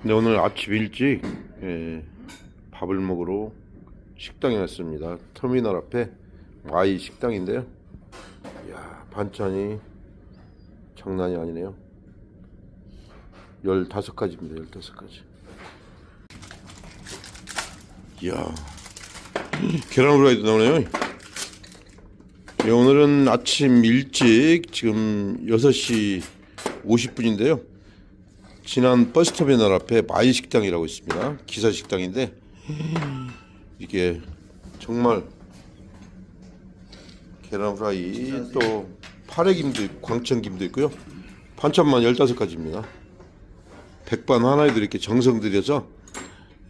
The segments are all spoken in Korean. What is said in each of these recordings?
네, 오늘 아침 일찍 예, 밥을 먹으러 식당에 왔습니다. 터미널 앞에 아이 식당인데요. 이야, 반찬이 장난이 아니네요. 15가지입니다. 15가지. 이야, 계란 후라이도 나오네요. 예, 오늘은 아침 일찍 지금 6시 50분인데요. 지난 버스터미널 앞에 마이 식당이라고 있습니다. 기사 식당인데 이게 정말 계란 후라이 또 파래김도 있고 광천김도 있고요. 반찬만 15가지입니다. 백반 하나에도 이렇게 정성 들여서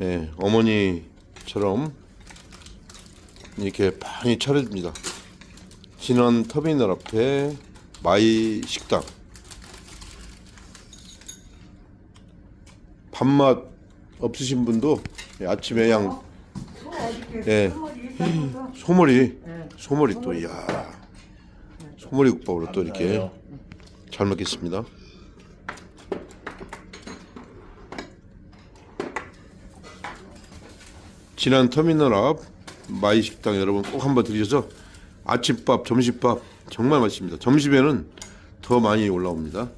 예, 어머니처럼 이렇게 많이 차려줍니다. 지난 터미널 앞에 마이 식당 밥맛 없으신 분도 아침에 양 예, 소머리. 소머리 또 이야. 소머리 국밥으로 또 이렇게 잘 먹겠습니다. 지난 터미널 앞 마이 식당 여러분 꼭 한번 들으셔서 아침밥, 점심밥 정말 맛있습니다. 점심에는 더 많이 올라옵니다.